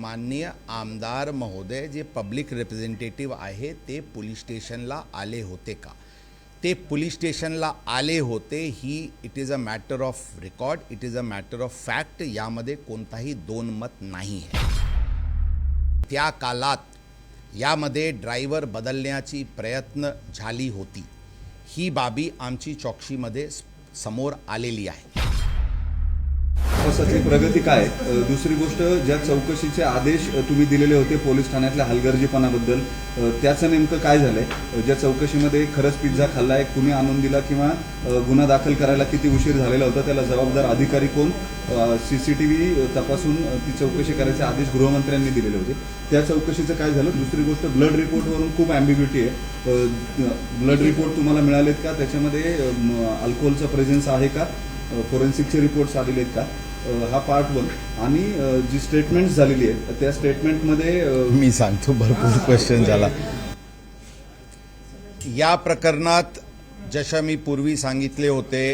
माननीय आमदार महोदय जे पब्लिक रिप्रेझेंटेटिव्ह आहे ते पोलीस स्टेशनला आले होते का? ते पोलीस स्टेशनला आले होते ही it is a matter of record it is a matter of fact यामध्ये कोणताही दोन मत नाही आहे. त्या काळात यामध्ये ड्रायव्हर बदलण्याची प्रयत्न झाली होती. ही बाबी आमची चौकशीमध्ये समोर आलेली आहे. तपासाची प्रगती काय? दुसरी गोष्ट ज्या चौकशीचे आदेश तुम्ही दिलेले होते पोलीस ठाण्यातल्या हलगर्जीपणाबद्दल त्याचं नेमकं काय झालंय? ज्या चौकशीमध्ये खरंच पिझ्झा खाल्लाय कुणी आणून दिला किंवा गुन्हा दाखल करायला किती उशीर झालेला होता त्याला जबाबदार अधिकारी कोण? सीसीटीव्ही तपासून ती चौकशी करायचे आदेश गृहमंत्र्यांनी दिलेले होते. त्या चौकशीचं काय झालं? दुसरी गोष्ट ब्लड रिपोर्टवरून खूप अँबिग्युटी आहे. ब्लड रिपोर्ट तुम्हाला मिळालेत का? त्याच्यामध्ये अल्कोहोलचा प्रेझेन्स आहे का? फोरेन्सिकचे रिपोर्ट्स आलेले आहेत का? हा पार्ट वन आणि जी स्टेटमेंट झालेली आहे त्या स्टेटमेंटमध्ये मी सांगतो भरपूर क्वेश्चन झाला. या प्रकरणात जशा मी पूर्वी सांगितले होते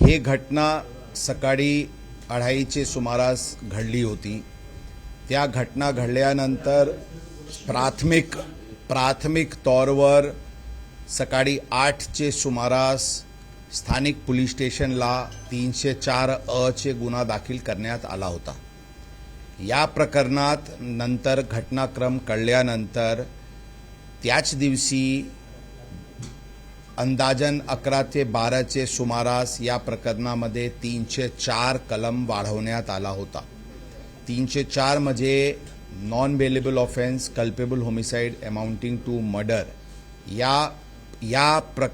हे घटना सकाळी अढाईचे सुमारास घडली होती. त्या घटना घडल्यानंतर प्राथमिक प्राथमिक तौरवर सकाळी आठचे सुमारास स्थानिक पोलीस स्टेशनला तीनशे चार अचे गुन्हा दाखल करण्यात आला होता. या प्रकरणात नंतर घटनाक्रम कळल्यानंतर त्याच दिवशी अंदाजन अकरा ते बाराचे सुमारास या प्रकरणामध्ये तीनशे चार कलम वाढवण्यात आला होता. तीनशे चार म्हणजे non bailable offence culpable homicide amounting to murder या या प्र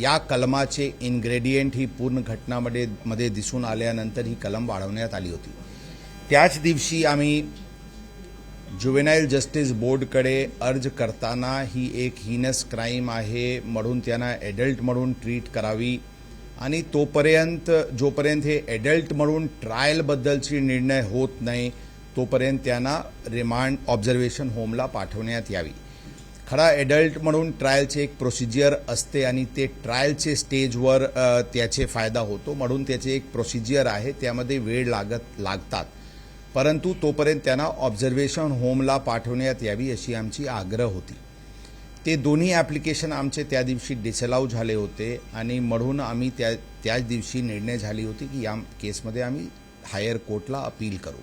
या कलमाचे इन्ग्रेडियंट ही पूर्ण घटनामध्ये मध्ये दिसून आल्यानंतर ही कलम वाढवण्यात आली होती. त्याच दिवशी आम्ही ज्युवेनाईल जस्टिस बोर्डकडे अर्ज करताना ही एक हिनस क्राईम आहे म्हणून त्यांना ॲडल्ट म्हणून ट्रीट करावी आणि तोपर्यंत जोपर्यंत हे ॲडल्ट म्हणून ट्रायलबद्दलची निर्णय होत नाही तोपर्यंत त्यांना रिमांड ऑब्झर्वेशन होमला पाठवण्यात यावी. खरा ॲडल्ट म्हणून ट्रायलचे एक प्रोसिजियर असते आणि ते ट्रायलचे स्टेजवर त्याचे फायदा होतो म्हणून त्याचे एक प्रोसिजियर आहे. त्यामध्ये वेळ लागत लागतात. परंतु तोपर्यंत त्यांना ऑब्झर्वेशन होमला पाठवण्यात यावी अशी आमची आग्रह होती. ते दोन्ही ॲप्लिकेशन आमचे त्या दिवशी डिसलाव झाले होते आणि म्हणून आम्ही त्या त्याच दिवशी निर्णय झाली होती की या केसमध्ये आम्ही हायर कोर्टला अपील करू.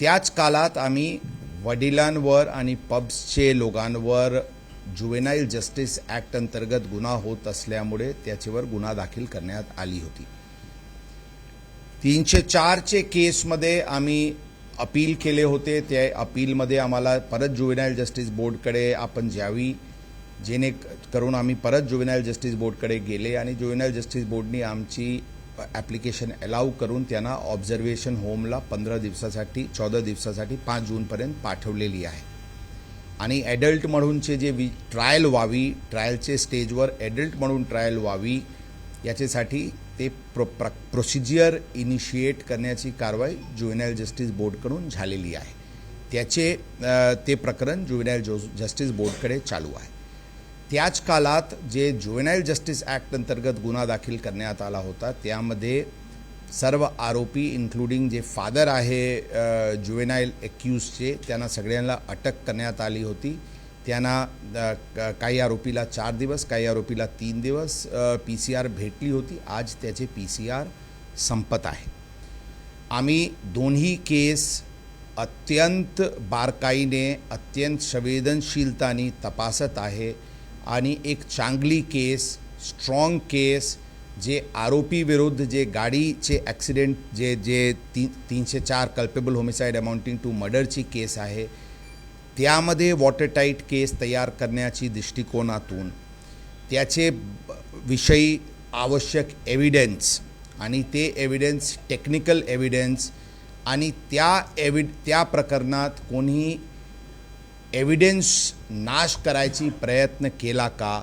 त्याच काळात आम्ही वडिलांवर आणि पब्सचे लोकांवर जुवेनाईल जस्टिस ॲक्ट अंतर्गत गुन्हा होत असल्यामुळे त्याच्यावर गुन्हा दाखल करण्यात आली होती. तीनशे चारचे केसमध्ये आम्ही अपील केले होते. त्या अपीलमध्ये आम्हाला परत जुवेनाईल जस्टिस बोर्डकडे आपण ज्यावी जेणे करून आम्ही परत जुवेनाईल जस्टिस बोर्डकडे गेले आणि जुवेनाईल जस्टिस बोर्डनी आमची ॲप्लिकेशन अलाव करून त्यांना ऑब्झर्वेशन होमला पंधरा दिवसासाठी चौदा दिवसासाठी पाच जूनपर्यंत पाठवलेली आहे. आणि ॲडल्ट म्हणूनचे जे वि ट्रायल व्हावी ट्रायलचे स्टेजवर ॲडल्ट म्हणून ट्रायल व्हावी याच्यासाठी ते प्रो प्र प्रोसिजियर इनिशिएट करण्याची कारवाई जुवेनाईल जस्टिस बोर्डकडून झालेली आहे. त्याचे ते प्रकरण जुवेनाईल जो जस्टिस बोर्डकडे चालू आहे. त्याच काळात जे ज्युएनाईल जस्टिस ॲक्ट अंतर्गत गुन्हा दाखल करण्यात आला होता त्यामध्ये सर्व आरोपी इन्क्लुडिंग जे फादर आहे ज्युएनाईल एक्यूजचे त्यांना सगळ्यांना अटक करण्यात आली होती. त्यांना क- काही आरोपीला चार दिवस काही आरोपीला तीन दिवस पी सी आर भेटली होती. आज त्याचे पी सी आर संपत आहे. आम्ही दोन्ही केस अत्यंत बारकाईने अत्यंत संवेदनशीलताने तपासत आहे. आणि एक चांगली केस स्ट्रॉंग केस जे आरोपी विरुद्ध जे गाडीचे ॲक्सिडेंट जे जे ती तीनशे चार कल्पेबल होमिसाईड अमाऊंटिंग टू मर्डरची केस आहे त्यामध्ये वॉटरटाईट केस तयार करण्याची दृष्टिकोनातून त्याचे विषयी आवश्यक एव्हिडन्स आणि ते एव्हिडन्स टेक्निकल एव्हिडन्स आणि त्या एव्हि त्या प्रकरणात कोणी एव्हिडन्स नाश करायची प्रयत्न केला का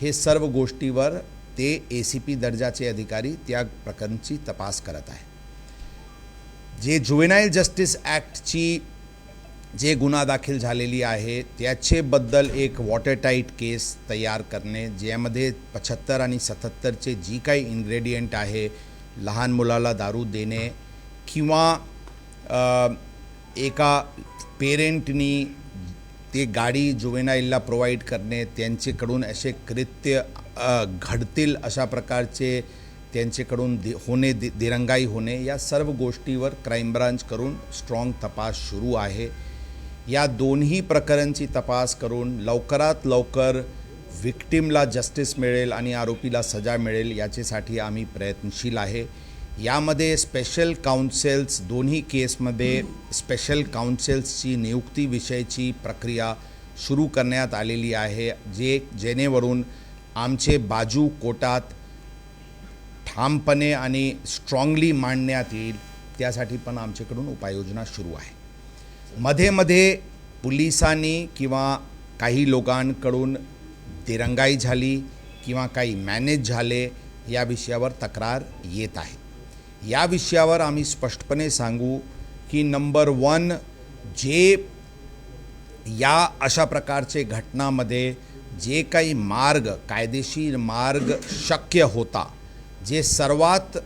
हे सर्व गोष्टीवर ते ए सी पी दर्जाचे अधिकारी त्या प्रकरणची तपास करत आहे. जे जुवेनाईल जस्टिस ॲक्टची जे गुन्हा दाखल झालेली आहे त्याचेबद्दल एक वॉटरटाईट केस तयार करणे ज्यामध्ये पचहत्तर आणि सत्याहत्तरचे जी काही इन्ग्रेडियंट आहे लहान मुलाला दारू देणे किंवा एका पेरेंटनी ते गाडी जुवेनाईलला प्रोव्हाइड करणे त्यांच्याकडून असे कृत्य घडतील अशा प्रकारचे त्यांच्याकडून दि होणे दि दिरंगाई होणे या सर्व गोष्टीवर क्राईम ब्रांच करून स्ट्रॉंग तपास सुरू आहे. या दोन्ही प्रकरणची तपास करून लवकरात लवकर विक्टीमला जस्टिस मिळेल आणि आरोपीला सजा मिळेल याच्यासाठी आम्ही प्रयत्नशील आहे. यामध्ये स्पेशल काउन्सेल्स दोन्ही केसमध्ये स्पेशल काउन्सेल्सची नियुक्तीविषयीची प्रक्रिया सुरू करण्यात आलेली आहे जे जेणेवरून आमचे बाजू कोटात ठामपणे आणि स्ट्रॉंगली मांडण्यात येईल त्यासाठी पण आमच्याकडून उपाययोजना सुरू आहे. मध्ये मध्ये पोलिसांनी किंवा काही लोकांकडून दिरंगाई झाली किंवा काही मॅनेज झाले या विषयावर तक्रार येत आहे. या विषयावर आम्ही स्पष्टपणे सांगू की नंबर वन जे या अशा प्रकारचे घटनामध्ये जे काही मार्ग कायदेशीर मार्ग शक्य होता जे सर्वात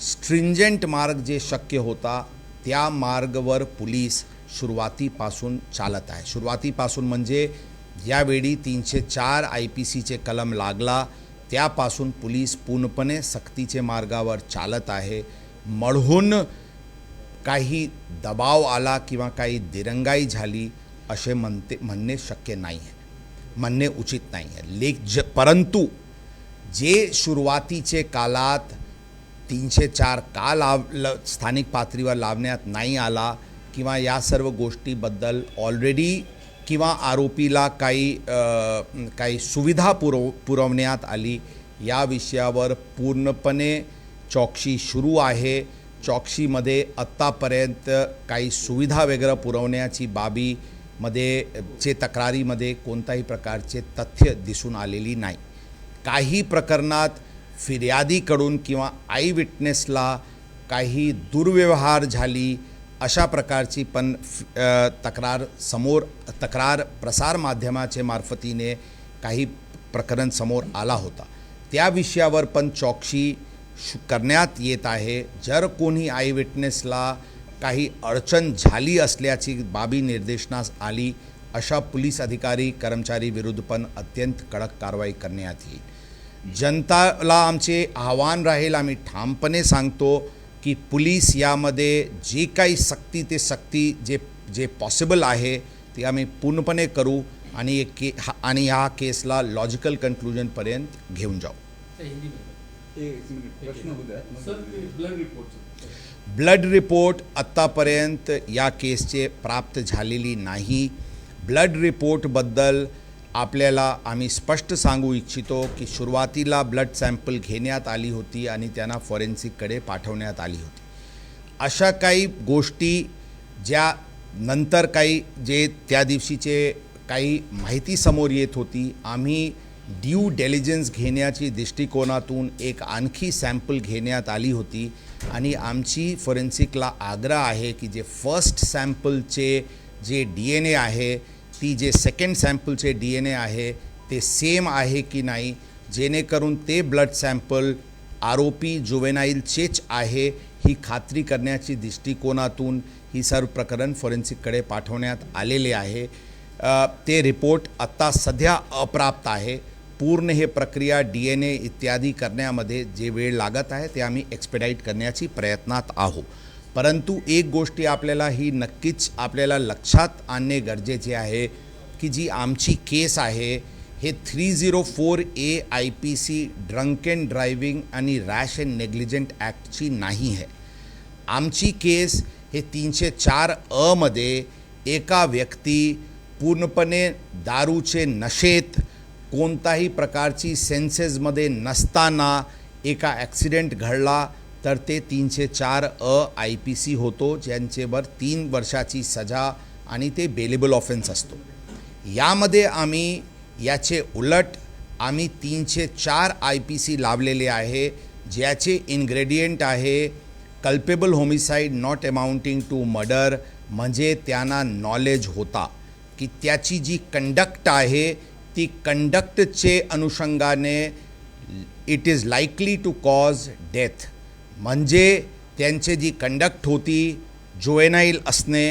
स्ट्रिंजंट मार्ग जे शक्य होता त्या मार्गवर पोलीस सुरुवातीपासून चालत आहे. सुरुवातीपासून म्हणजे यावेळी तीनशे चार आय पी सीचे कलम लागला. त्यापासून पोलीस पूर्णपणे सक्तीचे मार्गावर चालत आहे. म्हणून काही दबाव आला किंवा काही दिरंगाई झाली असे म्हणते म्हणणे शक्य नाही आहे. म्हणणे उचित नाही आहे. लेख ज परंतु जे सुरुवातीचे काळात तीनशे चार का लाव ल स्थानिक पातळीवर लावण्यात नाही आला किंवा या सर्व गोष्टीबद्दल ऑलरेडी किंवा आरोपीला काही काही सुविधा पुरव पुरवण्यात आली या विषयावर पूर्णपणे चौकशी सुरू आहे. चौकशीमध्ये आत्तापर्यंत काही सुविधा वगैरे पुरवण्याची बाबीमध्ये चे तक्रारीमध्ये कोणत्याही प्रकारचे तथ्य दिसून आलेली नाही. काही प्रकरणात फिर्यादीकडून किंवा आई विटनेसला काही दुर्व्यवहार झाली अशा प्रकारची पण तक्रार समोर तक्रार प्रसारमाध्यमाच्या मार्फतीने काही प्रकरण समोर आला होता. त्या विषयावर पण चौकशी करण्यात येत आहे. जर कोणी आय विटनेसला काही अडचण झाली असल्याची बाबी निर्देशनास आली अशा पोलीस अधिकारी कर्मचारी विरुद्ध पण अत्यंत कडक कारवाई करण्यात येईल. जनताला आमचे आव्हान राहील आम्ही ठामपणे सांगतो की पोलीस यामध्ये जे काही सक्ती ते सक्ती जे जे पॉसिबल आहे ते आम्ही पूर्णपणे करू आणि एक के हा- आणि ह्या केसला लॉजिकल कन्क्लुजनपर्यंत घेऊन जाऊ. ब्लड रिपोर्ट आत्तापर्यंत या केसचे प्राप्त झालेली नाही. ब्लड रिपोर्टबद्दल आपल्याला आम्ही स्पष्ट सांगू इच्छितो की सुरुवातीला ब्लड सॅम्पल घेण्यात आली होती आणि त्यांना फॉरेन्सिककडे पाठवण्यात आली होती. अशा काही गोष्टी ज्या नंतर काही जे त्या दिवशीचे काही माहिती समोर येत होती आम्ही ड्यू डेलिजन्स घेण्याची दृष्टिकोनातून एक आणखी सॅम्पल घेण्यात आली होती आणि आमची फॉरेन्सिकला आग्रह आहे की जे फर्स्ट सॅम्पलचे जे डी एन ए आहे ती जे सेकंड सॅम्पलचे डी एन ए आहे ते सेम आहे की नाही जेणेकरून ते ब्लड सॅम्पल आरोपी जुवेनाईलचेच आहे ही खात्री करण्याची दृष्टिकोनातून ही सर्व प्रकरण फॉरेन्सिककडे पाठवण्यात आलेले आहे. ते रिपोर्ट आत्ता सध्या अप्राप्त आहे. पूर्ण हे प्रक्रिया डी एन ए इत्यादी करण्यामध्ये जे वेळ लागत आहे ते आम्ही एक्सपेडाईट करण्याची प्रयत्नात आहोत. परंतु एक गोष्टी आपल्याला ही नक्कीच आपल्याला लक्षात आणणे गरजेचे आहे की जी आमची केस आहे हे three zero four A I P C drunk and driving आणि रॅश अँड नेग्लिजंट ॲक्टची नाही आहे. आमची केस हे तीनशे चार अमध्ये एका व्यक्ती पूर्णपणे दारूचे नशेत कोणताही प्रकारची सेन्सेसमध्ये नसताना एका ॲक्सिडेंट घडला तर ते तीनशे चार अ आय पी सी होतो ज्यांचेवर तीन वर्षाची सजा आणि ते बेलेबल ऑफेन्स असतो. यामध्ये आम्ही याचे उलट आम्ही तीनशे चार आय पी सी लावलेले आहे ज्याचे इन्ग्रेडियंट आहे culpable homicide not amounting to murder म्हणजे त्यांना नॉलेज होता की त्याची जी कंडक्ट आहे ती कंडक्टचे अनुषंगाने it is likely to cause death म्हणजे त्यांची जी कंडक्ट होती जोएनाईल असणे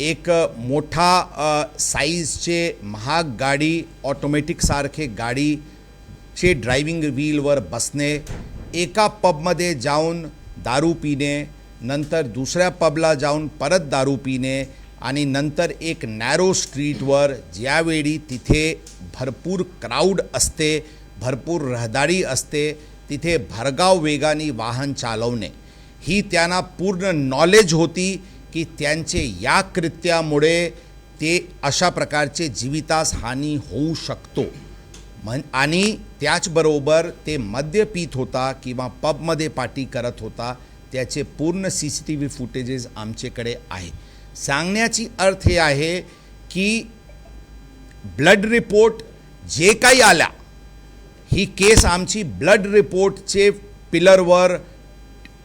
एक मोठा साईजचे महाग गाडी ऑटोमॅटिकसारखे गाडीचे ड्रायव्हिंग व्हीलवर बसणे एका पबमध्ये जाऊन दारू पिणे नंतर दुसऱ्या पबला जाऊन परत दारू पिणे आणि नंतर एक नॅरो स्ट्रीटवर ज्यावेळी तिथे भरपूर क्राऊड असते भरपूर रहदारी असते तिथे भरगाव वेगाने वाहन चालवणे. ही त्यांना पूर्ण नॉलेज होती की त्यांचे या कृत्यामुळे ते अशा प्रकारचे जीवितास हानी होऊ शकतो. म्हण आणि त्याचबरोबर ते मद्य पीत होता किंवा पबमध्ये पार्टी करत होता त्याचे पूर्ण C C T V footages आमच्याकडे आहे. सांगण्याची अर्थ हे आहे की ब्लड रिपोर्ट जे काही आल्या ही केस आमची ब्लड रिपोर्टचे पिलरवर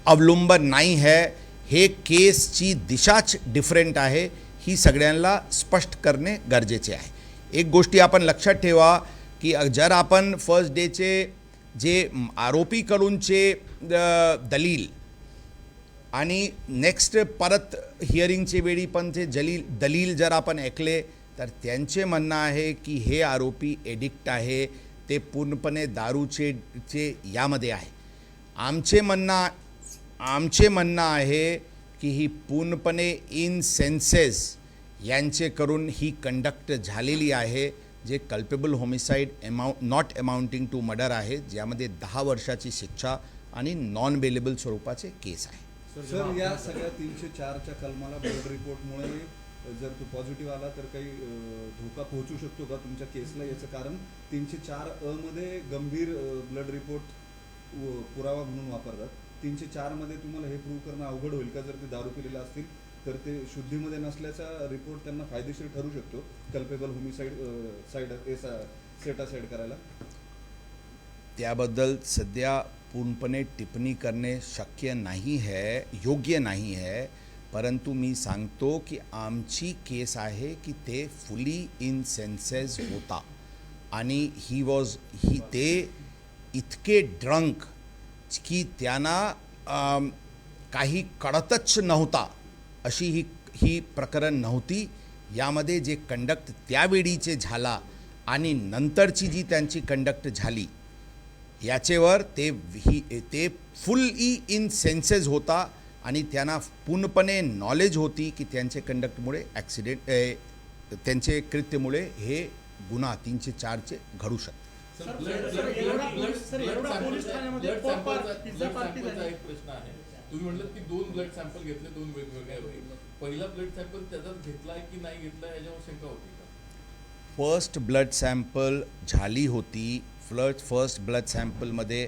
अवलंबन नाही आहे. हे केसची दिशाच डिफरंट आहे. ही सगळ्यांना स्पष्ट करणे गरजेचे आहे. एक गोष्टी आपण लक्षात ठेवा की जर आपण फर्स्ट डेचे जे आरोपीकडूनचे दलील आणि नेक्स्ट परत हिअरिंगचे वेळी पण ते जलील दलील जर आपण ऐकले तर त्यांचे म्हणणं आहे की हे आरोपी एडिक्ट आहे. ते पूर्णपणे दारूचे चे यामध्ये आहे. आमचे म्हणणं आमचे म्हणणं आहे की ही पूर्णपणे इन सेन्सेस यांचे करून ही कंडक्ट झालेली आहे जे कल्पेबल होमिसाईड अमाऊ नॉट अमाऊंटिंग टू मर्डर आहे ज्यामध्ये दहा वर्षाची शिक्षा आणि नॉन बेलेबल स्वरूपाचे केस आहे. सर या सगळ्या तीनशे चारच्या कलमाला ब्लड रिपोर्टमुळे जर तो पॉझिटिव्ह आला तर काही धोका पोहोचू शकतो का तुमच्या केसला? याचं कारण तीनशे चार अ मध्ये गंभीर ब्लड रिपोर्ट पुरावा म्हणून वापरतात. तीनशे चारमध्ये तुम्हाला हे प्रूव्ह करणं अवघड होईल का? जर ते दारू पिलेले असतील तर ते शुद्धीमध्ये नसल्याचा रिपोर्ट त्यांना फायदेशीर ठरू शकतो. कल्पेबल होमिसाईड साईड सेटासाईड करायला. त्याबद्दल सध्या पूर्णपणे टिप्पणी करणे शक्य नाही आहे योग्य नाही आहे. परंतु मी सांगतो की आमची केस आहे की ते फुली इन सेन्सेस होता. आणि ही वॉज ही ते इतके ड्रंक की त्यांना काही कळतच नव्हता. अशी ही ही प्रकरण नव्हती. यामध्ये जे कंडक्ट त्यावेळीचे झाला आणि नंतरची जी त्यांची कंडक्ट झाली याचेवर ते ही ते फुल इन सेन्सेस होता. आणि त्यांना पूर्णपणे नॉलेज होती की त्यांचे कंडक्टमुळे ॲक्सिडेंट त्यांचे कृत्यमुळे हे गुन्हा तीनशे चारचे घडू शकतात. तुम्ही म्हटलं की दोन ब्लड सॅम्पल घेतले दोन वेगवेगळ्या पहिला ब्लड सॅम्पल त्याचाच घेतलाय की नाही घेतलाय याच्यावर शंका होती फर्स्ट ब्लड सॅम्पल झाली होती. फ्लड फर्स्ट ब्लड सॅम्पलमध्ये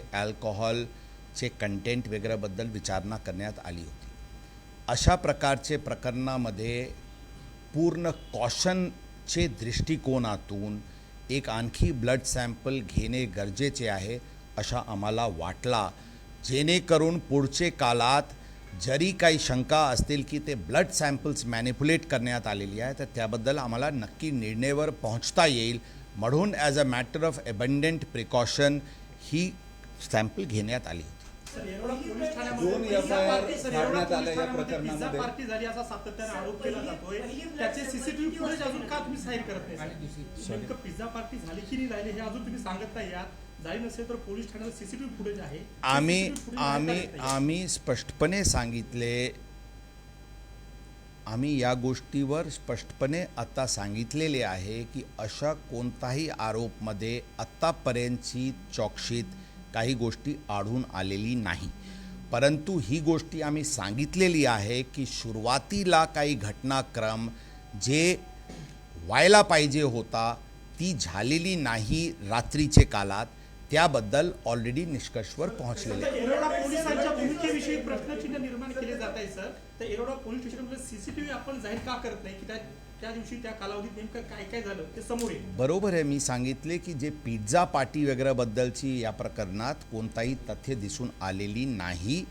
चे कंटेंट वगैरेबद्दल विचारणा करण्यात आली होती. अशा प्रकारचे प्रकरणामध्ये पूर्ण कॉशनचे दृष्टिकोनातून एक आणखी ब्लड सॅम्पल घेणे गरजेचे आहे अशा आम्हाला वाटला. जेणेकरून पुढचे काळात जरी काही शंका असतील की ते ब्लड सॅम्पल्स मॅनिप्युलेट करण्यात आलेली आहे तर त्याबद्दल आम्हाला नक्की निर्णयावर पोहोचता येईल. म्हणून as a matter of abundant precaution he sample घेण्यात आली होती सर, येरवडा पोलीस ठाण्यामध्ये दोन pizza FIR party- sir, Yerawada काढण्यात आल्या पोलीस या ठाण्यामध्ये प्रकरणामध्ये. पिझ्झा पार्टी झाली असा सातत्याने आरोप केला जातोय त्याचे सीसीटीव्ही फुटेज अजून का तुम्ही साईड करत नाही सर? नेमकं पिझ्झा पार्टी झाली की नाही राहिली हे अजून तुम्ही सांगत नाही यात झाली नसेल तर पोलीस ठाण्यात सीसीटीव्ही फुटेज आहे आम्ही आम्ही? आम्ही स्पष्टपणे सांगितले आम्ही या गोष्टीवर स्पष्टपणे आता सांगितलेले आहे की अशा कोणताही आरोपमध्ये आत्तापर्यंतची चौकशीत काही गोष्टी आढळून आलेली नाही. परंतु ही गोष्टी आम्ही सांगितलेली आहे की सुरुवातीला काही घटनाक्रम जे व्हायला पाहिजे होता ती झालेली नाही रात्रीचे काळात त्याबद्दल ऑलरेडी निष्कर्षवर पोहोचलेले प्रश्नचिन्ह निर्माण केले जात आहे सर. तर येरवडा पोलीस स्टेशनमध्ये सीसीटीव्ही आपण जाहीर का करत नाही? की त्या त्या दिवशी त्या कालावधीत नेमकं काय काय झालं ते समोर येईल. बरोबर आहे. मी सांगितले की जे पिझ्झा पार्टी वगैरेबद्दलची या प्रकरणात कोणताही तथ्य दिसून आलेली नाही.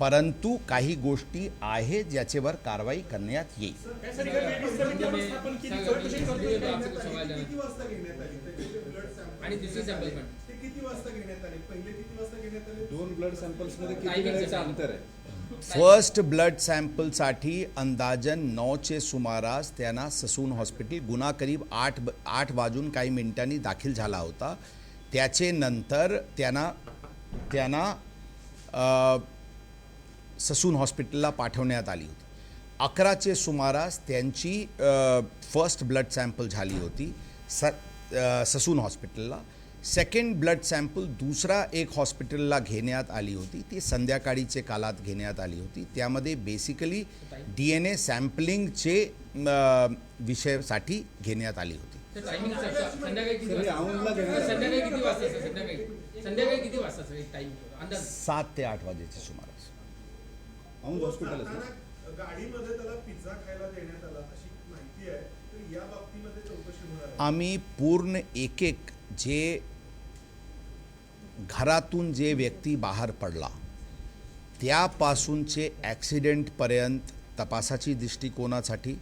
परंतु काही गोष्टी आहेत ज्याच्यावर कारवाई करण्यात येईल. आणि दुसरी सॅम्पल पण. घेण्यात आले? दोन ब्लड सॅम्पल्समध्ये किती वेळेचं अंतर आहे? फर्स्ट ब्लड सॅम्पलसाठी अंदाजन नऊचे सुमारास त्यांना ससून हॉस्पिटल गुन्हा करीब आठ ब- आठ वाजून काही मिनिटांनी दाखल झाला होता. त्याचे नंतर त्यांना त्यांना ससून हॉस्पिटलला पाठवण्यात आली होती. अकराचे सुमारास त्यांची फर्स्ट ब्लड सॅम्पल झाली होती स ससून हॉस्पिटलला. सेकंड ब्लड सॅम्पल दुसरा एक हॉस्पिटलला घेण्यात आली होती. ती संध्याकाळीचे कालात घेण्यात आली होती. त्यामध्ये बेसिकली डी एन ए सॅम्पलिंगचे विषयासाठी घेण्यात आली होती. सात ते आठ वाजेचे सुमारास. औंध हॉस्पिटल आहे, सर. अचानक गाडीमध्ये त्याला पिझ्झा खायला देण्यात आला अशी माहिती आहे. तर या बाबतीमध्ये चौकशी होणार आहे. आम्ही पूर्ण एक एक जे घरातून जे व्यक्ती बाहेर पडला त्यापासूनचे ॲक्सिडेंटपर्यंत तपासाची दृष्टिकोनासाठी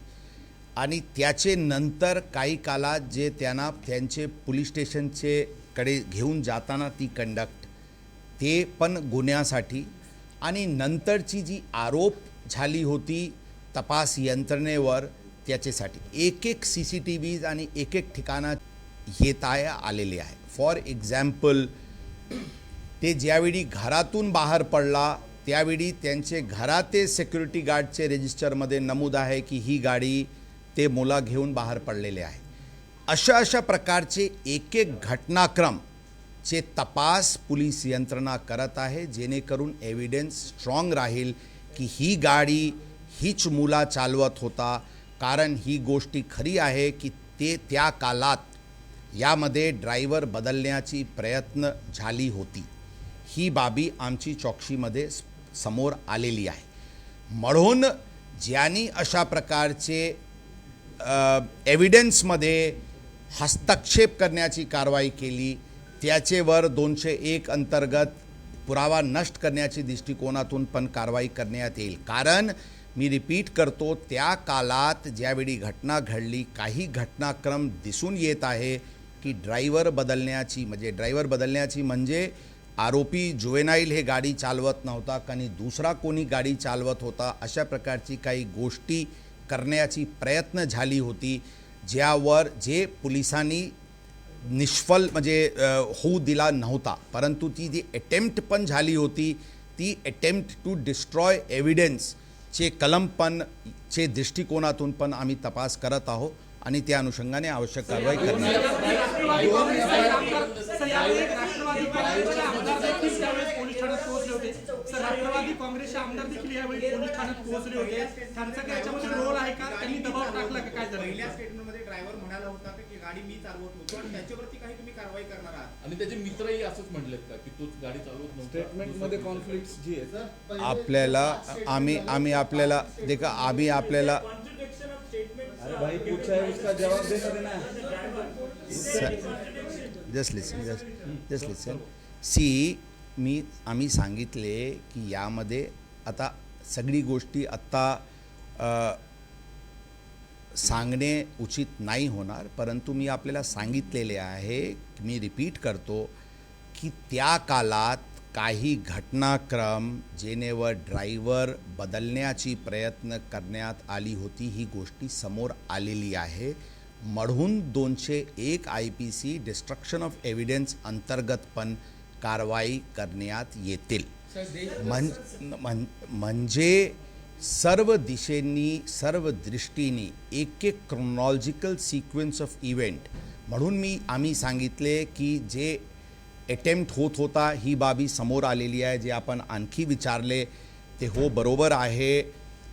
आणि त्याचे नंतर काही कालात जे त्यांना त्यांचे पोलीस स्टेशनचे कडे घेऊन जाताना ती कंडक्ट ते पण गुन्ह्यासाठी. आणि नंतरची जी आरोप झाली होती तपास यंत्रणेवर त्याच्यासाठी एक एक सी सी टी व्हीज आणि एक एक ठिकाणात येत आहे आलेले आहे. फॉर एक्झाम्पल ते ज्यावेळी घरातून बाहेर पडला त्यावेळी त्यांचे घराते सिक्युरिटी गार्डचे रजिस्टरमध्ये नमूद आहे की ही गाडी ते मुला घेऊन बाहेर पडलेले आहे. अशा अशा प्रकारचे एक एक घटनाक्रम चे तपास पोलीस यंत्रणा करत आहे जेणेकरून एव्हिडन्स स्ट्रॉंग राहील की ही गाडी हीच मुला चालवत होता. कारण ही गोष्टी खरी आहे की ते त्या कालात यामध्ये ड्रायव्हर बदलण्याची प्रयत्न झाली होती. ही बाबी आमची चौकशीमध्ये समोर आलेली आहे. म्हणून ज्यांनी अशा प्रकारचे एव्हिडन्समध्ये हस्तक्षेप करण्याची कारवाई केली त्याचेवर दोनशे एक अंतर्गत पुरावा नष्ट करण्याची दृष्टिकोनातून पण कारवाई करण्यात येईल. कारण मी रिपीट करतो त्या कालात ज्यावेळी घटना घडली काही घटनाक्रम दिसून येत आहे. की ड्रायव्हर बदलण्याची म्हणजे ड्रायव्हर बदलण्याची म्हणजे आरोपी जुवेनाईल हे गाडी चालवत नव्हता आणि दुसरा कोणी गाडी चालवत होता अशा प्रकारची काही गोष्टी करण्याची प्रयत्न झाली होती ज्यावर जे पोलिसांनी निष्फल म्हणजे होऊ दिला नव्हता. परंतु ती जी अटेम्प्ट पण झाली होती ती अटेम्प्ट टू डिस्ट्रॉय एव्हिडन्सचे कलम पण चे दृष्टिकोनातून पण आम्ही तपास करत आहोत. आणि त्या अनुषंगाने आवश्यक कारवाई करणार आहोत. सर, यावेळी राष्ट्रवादी काँग्रेसचे आमदार देखील त्यावेळेस पोलीस ठाण्यात पोहोचले होते. सर राष्ट्रवादी काँग्रेसचे आमदार देखील यावेळी पोलीस ठाण्यात पोहोचले होते. त्यांचा काय याच्यामध्ये रोल आहे का? त्यांनी दबाव टाकला का? काय पहिल्या झालं स्टेटमेंटमध्ये ड्रायव्हर म्हणाला होता की गाडी मी चालवत होतो आणि त्याच्यावरती काही तुम्ही कारवाई करणार आहात. आणि त्याचे मित्रही असंच म्हटलेत का की तोच गाडी चालवत नव्हता? स्टेटमेंटमध्ये दुसरा कोणतरी- कॉन्फ्लिक्ट जी आहे आपल्याला आम्ही आम्ही आपल्याला देखा आम्ही आपल्याला अरे भाई पूछा है उसका जवाब देना देना just listen just just listen see me आम्ही सांगितले की यामध्ये आता सगळी गोष्टी आत्ता सांगणे उचित नाही होणार परंतु मी आपल्याला सांगितलेले आहे मी रिपीट करतो की त्या कालात काही घटनाक्रम जेनेवर ड्रायव्हर बदलण्याची प्रयत्न करण्यात आली होती ही गोष्टी समोर आलेली आहे. म्हणून दोनशे एक I P C destruction of evidence अंतर्गत पण कारवाई करण्यात येतील. म्हण म्हण म्हणजे सर्व दिशेंनी सर्व दृष्टीने एक एक क्रोनॉलॉजिकल सिक्वेन्स ऑफ इव्हेंट म्हणून मी आम्ही सांगितले की जे अटेम्प्ट होत होता ही बाबी समोर आलेली आहे जे आपण आणखी विचारले ते हो बरोबर आहे.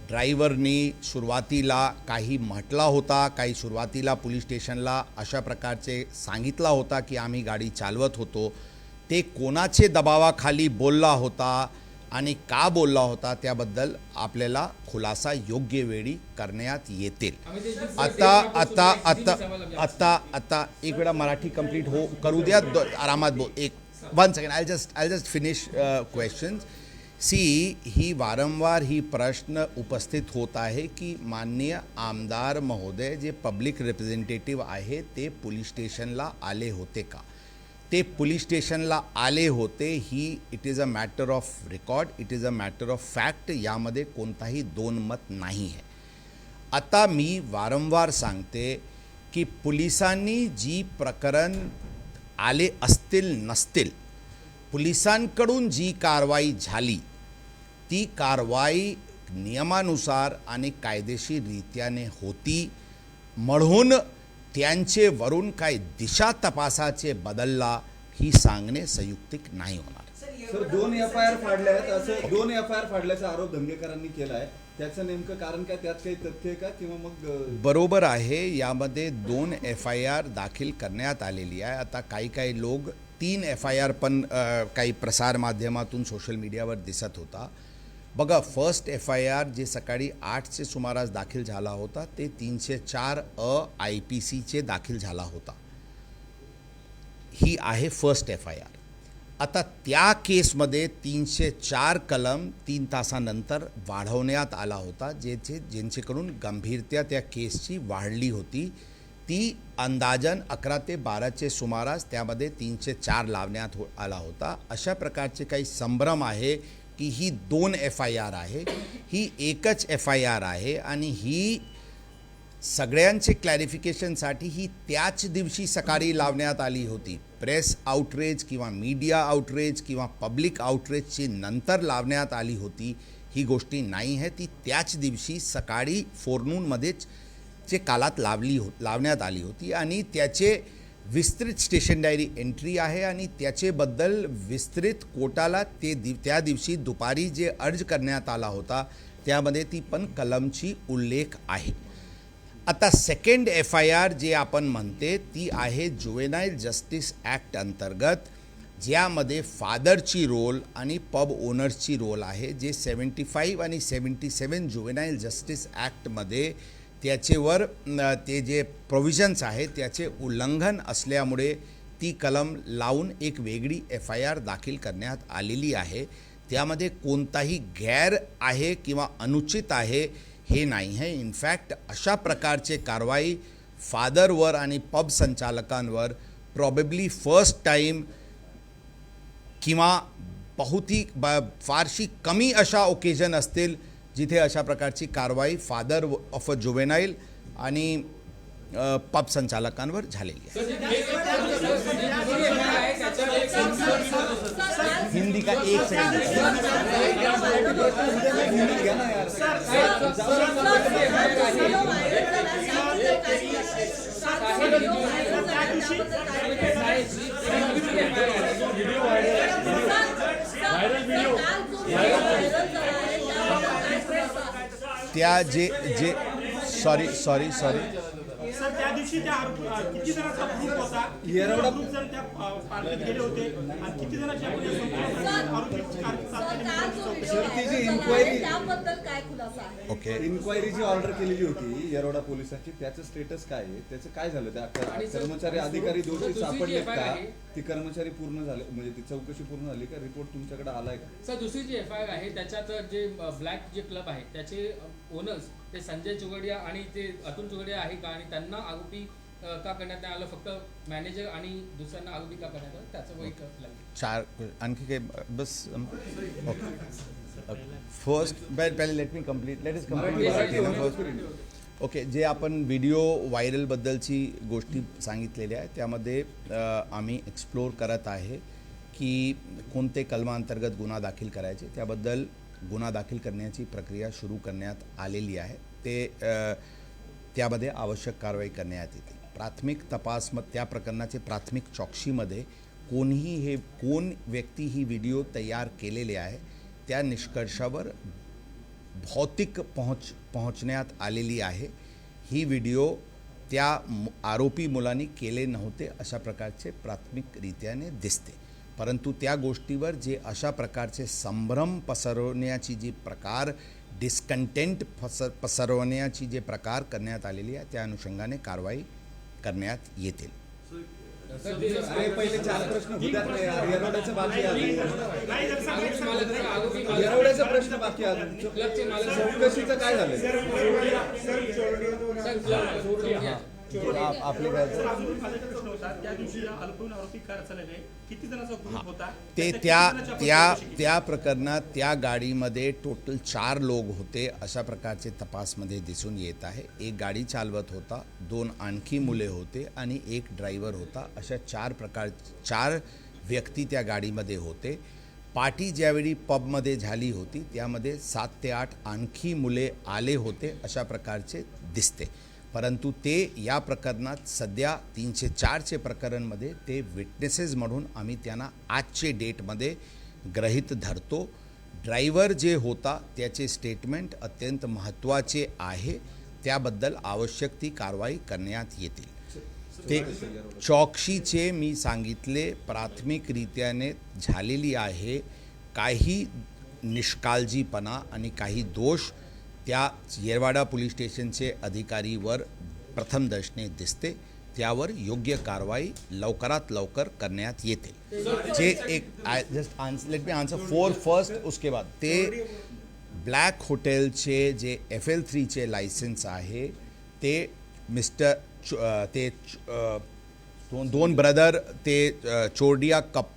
ड्रायव्हरनी सुरुवातीला काही म्हटला होता काही सुरुवातीला पोलीस स्टेशनला अशा प्रकारचे सांगितला होता की आम्ही गाडी चालवत होतो. ते कोणाचे दबावाखाली बोलला होता आणि का बोलला होता त्याबद्दल आपल्याला खुलासा योग्य वेळी करण्यात येतील. आता आता आता आता आता एक वेळा मराठी कंप्लीट हो करू द्या. आरामात बोल. एक one second I just I just finish questions see ही वारंवार ही प्रश्न उपस्थित होत आहे की माननीय आमदार महोदय जे पब्लिक रिप्रेझेंटेटिव्ह आहे ते पोलीस स्टेशनला आले होते का? ते पोलीस स्टेशनला आले होते ही it is a matter of record it is a matter of fact यामध्ये कोणताही दोन मत नाही आहे. आता मी वारंवार सांगते की पोलिसांनी जी प्रकरण आले असतील नसतील पोलिसांकडून जी कारवाई झाली ती कारवाई नियमानुसार आणि कायदेशीररित्याने होती म्हणून त्यांचे वरून काय दिशा तपासाचे बदलला ही सांगणे संयुक्तिक नाही होणार. सर दोन एफ आय आर फाडल्या आहेत. असं दोन एफ आय आर फाडल्याचा आरोप धंगेकरांनी केला आहे. त्याचं नेमकं कारण काय? त्यात काही तथ्य आहे का? किंवा मग बरोबर आहे यामध्ये दोन एफ आय आर दाखल करण्यात आलेली आहे. आता काही काही लोक तीन एफ आय आर पण काही प्रसारमाध्यमातून सोशल मीडियावर दिसत होता. बघा first F I R J सकाळी आठचे सुमारास दाखल झाला होता ते तीनशे चार अ आय पी सीचे दाखल झाला होता. ही आहे फर्स्ट एफ आय आर आता त्या केसमध्ये तीनशे चार कलम तीन तासानंतर वाढवण्यात आला होता जेचे ज्यांचेकडून गंभीरता त्या केसची वाढली होती ती अंदाजन अकरा ते बाराचे सुमारास त्यामध्ये तीनशे चार लावण्यात हो आला होता. अशा प्रकारचे काही संभ्रम आहे की ही दोन एफ आय आर आहे ही एकच एफ आय आर आहे आणि ही सगळ्यांचे क्लॅरिफिकेशनसाठी ही त्याच दिवशी सकाळी लावण्यात आली होती. प्रेस आउटरेज किंवा मीडिया आउटरेज किंवा पब्लिक आउटरेजची नंतर लावण्यात आली होती ही गोष्टी नाही आहे ती त्याच दिवशी सकाळी फोरनूनमध्येच चे कालात लावली हो लावण्यात आली होती आणि त्याचे विस्तृत स्टेशन डायरी एंट्री आहे आणि त्याचेबद्दल विस्तृत कोटाला ते दिव त्या दिवशी दुपारी जे अर्ज करण्यात आला होता त्यामध्ये ती पण कलमची उल्लेख आहे. आता second F I R J आपण म्हणते ती आहे जुवेनाईल जस्टिस ॲक्ट अंतर्गत ज्यामध्ये फादरची रोल आणि पब ओनर्सची रोल आहे जे सेवन्टी फाईव्ह आणि सेवन्टी सेवन जुवेनाईल जस्टिस ॲक्टमध्ये त्याचेवर ते जे प्रोव्हिजन्स आहेत त्याचे उल्लंघन असल्यामुळे ती कलम लावून एक वेगळी एफ आय आर दाखल करण्यात आलेली आहे. त्यामध्ये कोणताही गैर आहे किंवा अनुचित आहे हे नाही आहे. इनफॅक्ट अशा प्रकारचे कारवाई फादरवर आणि पब संचालकांवर प्रॉबेबली फर्स्ट टाईम किंवा बहुतेक ब फारशी कमी अशा ओकेजन असतील जिथे अशा प्रकारची कारवाई फादर ऑफ अ जुवेनाईल आणि पब संचालकांवर झालेली आहे हिंदी का एक सेकंड त्या जे जे सॉरी सॉरी सॉरी सर त्या दिवशी त्या आरोप- अं, किती जणांचा ग्रुप होता? येरवडा- ग्रुप जण त्या अं, पार्टीत गेले होते? आणि किती जणांच्या संपूर्ण आरोपीची कारकीर्द चालली. सर, ती जी inquiry- त्याबद्दल काय खुलासा आहे? ओके इन्क्वायरी जी ऑर्डर केलेली होती येरोडा पोलिसांची. त्याचं स्टेटस काय आहे? त्याचं काय झालं? त्या कर्मचारी अधिकारी दोषी FIR का? ती कर्मचारी पूर्ण झाले म्हणजे ती चौकशी पूर्ण झाली का? रिपोर्ट तुमच्याकडे आलाय का? सर दुसरी जी एफ आय आर आहे त्याच्यात जे ब्लॅक जे क्लब आहे त्याचे ओनर्स ते संजय चुगडिया आणि ते अतुल चुगडिया आहे का? आणि त्यांना आरोपी का करण्यात नाही आलं? फक्त मॅनेजर आणि दुसऱ्यांना आरोपी का करण्यात आलं? त्याचं लागेल चार आणखी काही? बस फर्स्ट पहिले let me complete let is complete okay जे आपण व्हिडिओ व्हायरलबद्दलची गोष्टी सांगितलेल्या आहेत त्यामध्ये आम्ही एक्सप्लोर करत आहे की कोणते कलमांतर्गत गुन्हा दाखल करायचे त्याबद्दल गुन्हा दाखल करण्याची प्रक्रिया सुरू करण्यात आलेली आहे. ते त्यामध्ये आवश्यक कारवाई करण्यात येते. प्राथमिक तपास मग त्या प्रकरणाचे प्राथमिक चौकशीमध्ये कोणीही हे कोण व्यक्ती ही व्हिडिओ तयार केलेले आहे त्या निष्कर्षावर भौतिक पोहोच पोहोचण्यात आलेली आहे. ही व्हिडिओ त्या आरोपी मुलांनी केले नव्हते अशा प्रकारचे प्राथमिकरित्याने दिसते. परंतु त्या गोष्टीवर जे अशा प्रकारचे संभ्रम पसरवण्याची जी प्रकार डिस्कंटेंट पसर पसरवण्याची जे प्रकार करण्यात आलेली आहे त्या अनुषंगाने कारवाई करण्यात येतील अरे पहिले चार प्रश्न बाकी ते त्या त्या? त्या प्रकरणात त्या गाडीमध्ये टोटल चार लोक होते. अशा प्रकारचे तपासमध्ये दिसून येत आहे. एक गाडी चालवत होता दोन आणखी मुले होते आणि एक ड्रायव्हर होता. अशा चार प्रकार चार व्यक्ती त्या गाडीमध्ये होते. पार्टी ज्यावेळी पबमध्ये झाली होती त्यामध्ये सात ते आठ आणखी मुले आले होते. अशा प्रकारचे दिसते. परंतु ते या प्रकरणात सध्या तीनशे चारचे प्रकरणमध्ये ते विटनेसेस म्हणून आम्ही त्यांना आजचे डेटमध्ये ग्रहित धरतो. ड्रायव्हर जे होता त्याचे स्टेटमेंट अत्यंत महत्त्वाचे आहे. त्याबद्दल आवश्यक ती कारवाई करण्यात येतील. ते चौकशीचे मी सांगितले प्राथमिकरित्याने झालेली आहे. काही निष्काळजीपणा आणि काही दोष त्या येरवाडा पोलीस स्टेशनचे अधिकारीवर प्रथम दर्शने दिसते त्यावर योग्य कारवाई लवकरात लवकर करण्यात येते. जे एक I just let me answer four first उसके बाद. ते ब्लॅक हॉटेलचे जे एफ एल थ्रीचे लायसन्स आहे ते मिस्टर ते च- दोन दोन ब्रदर ते चोरडिया कप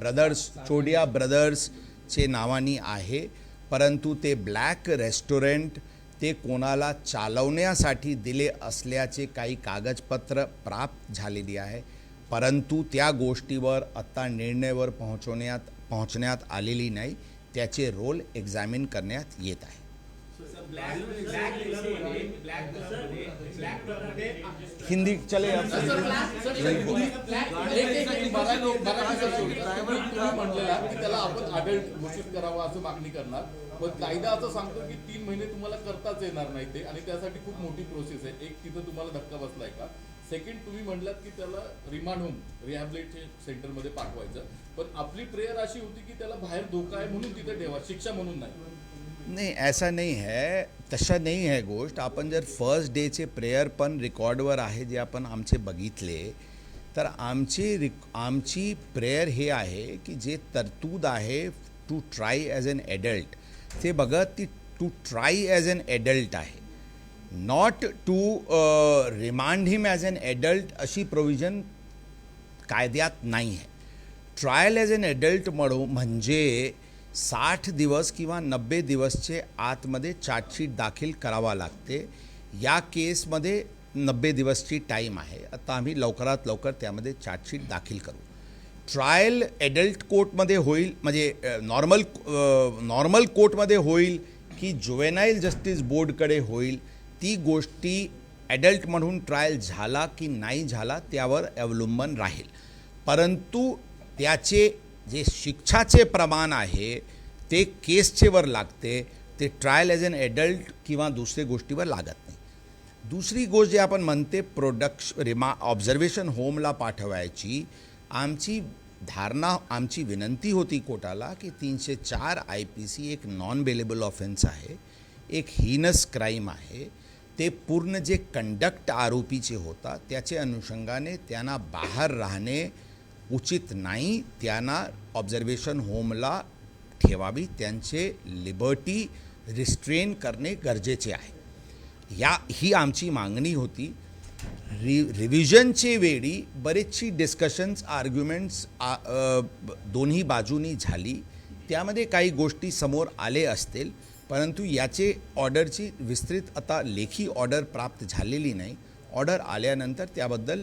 ब्रदर्स चोडिया ब्रदर्सचे नावानी आहे. परंतु ते ब्लॅक रेस्टॉरंट ते कोणाला चालवण्यासाठी दिले असल्याचे काही कागदपत्र प्राप्त झालेली आहे परंतु त्या गोष्टीवर आत्ता निर्णयवर पोहोचवण्यात पोहोचण्यात आलेली नाही त्याचे रोल एक्झामिन करण्यात येत आहे हिंदी चले आप की त्याला आपण घोषित करावा असं मागणी करणार पण कायदा असं सांगतो की तीन महिने तुम्हाला करताच येणार नाही ते आणि त्यासाठी खूप मोठी प्रोसेस आहे एक तिथं तुम्हाला धक्का बसलाय का सेकंड तुम्ही म्हणलात की त्याला रिमांड होम रिहॅबिलिटेशन सेंटरमध्ये पाठवायचं पण आपली प्रेयर अशी होती की त्याला बाहेर धोका आहे म्हणून तिथे ठेवा शिक्षा म्हणून नाही. नाही ऐसा नाही है तशा नाही आहे गोष्ट। आपण जर फर्स्ट डेचे प्रेयर पण रेकॉर्डवर आहे जे आपण आमचे बघितले तर आमची रिक आमची प्रेयर हे आहे की जे तरतूद आहे to try as an adult ते बघत ती to try as an adult आहे. Not to remand him as an adult अशी प्रोव्हिजन कायद्यात नाही आहे. ट्रायल ॲज अन ॲडल्ट म्हणू म्हणजे साठ दिवस किंवा नब्बे दिवसचे आतमध्ये चार्जशीट दाखल करावा लागते. या केसमध्ये नब्बे दिवसची टाईम आहे. आता आम्ही लवकरात लवकर त्यामध्ये चार्जशीट दाखल करू. ट्रायल ॲडल्ट कोर्टमध्ये होईल म्हणजे नॉर्मल नॉर्मल कोर्टमध्ये होईल की जुवेनाईल जस्टिस बोर्डकडे होईल. ती गोष्टी ॲडल्ट म्हणून ट्रायल झाला की नाही झाला त्यावर अवलंबन राहील. परंतु त्याचे जे शिक्षाचे प्रमाण आहे ते केसचेवर लागते ते ट्रायल ॲज अन ॲडल्ट किंवा दुसऱ्या गोष्टीवर लागत नाही. दुसरी गोष्ट जी आपण म्हणते प्रोडक्श रिमा ऑब्झर्वेशन होमला पाठवायची आमची धारणा आमची विनंती होती कोर्टाला की तीनशे चार आय पी सी एक नॉन बेलेबल ऑफेन्स आहे एक हिनस क्राईम आहे. ते पूर्ण जे कंडक्ट आरोपीचे होता त्याचे अनुषंगाने त्यांना बाहेर राहणे उचित नाही त्यांना ऑब्झर्वेशन होमला ठेवावी त्यांचे लिबर्टी रिस्ट्रेन करणे गरजेचे आहे. या ही आमची मागणी होती. रि रिव्हिजनचे वेळी बरेचशी डिस्कशन्स आर्ग्युमेंट्स दोन्ही बाजूनी झाली. त्यामध्ये काही गोष्टी समोर आले असतील परंतु याचे ऑर्डरची विस्तृत आता लेखी ऑर्डर प्राप्त झालेली नाही. ऑर्डर आल्यानंतर त्याबद्दल